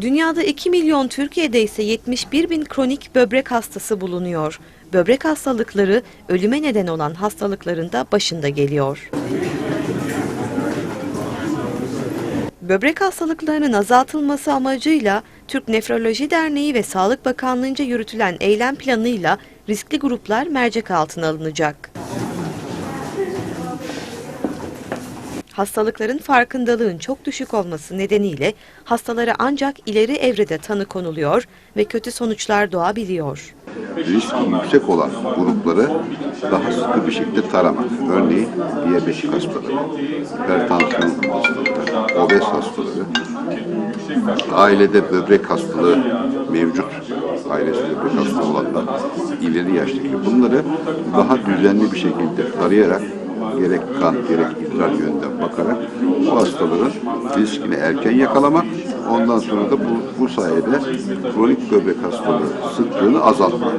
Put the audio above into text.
Dünyada 2 milyon, Türkiye'de ise 71 bin kronik böbrek hastası bulunuyor. Böbrek hastalıkları ölüme neden olan hastalıkların da başında geliyor. Böbrek hastalıklarının azaltılması amacıyla Türk Nefroloji Derneği ve Sağlık Bakanlığı'nca yürütülen eylem planıyla riskli gruplar mercek altına alınacak. Hastalıkların farkındalığın çok düşük olması nedeniyle hastalara ancak ileri evrede tanı konuluyor ve kötü sonuçlar doğabiliyor. riski yüksek olan grupları daha sıkı bir şekilde taramak. Örneğin diyabetik hastaları, hipertansiyon hastaları, obez hastaları, ailede böbrek hastalığı mevcut, ailesinde böbrek hastalığı olanlar, ileri yaştaki bunları daha düzenli bir şekilde tarayarak gerek kan gerek idrar yönden bakarak bu hastaların riskini erken yakalamak ondan sonra da bu, bu sayede kronik böbrek hastalığı sıklığını azaltmak.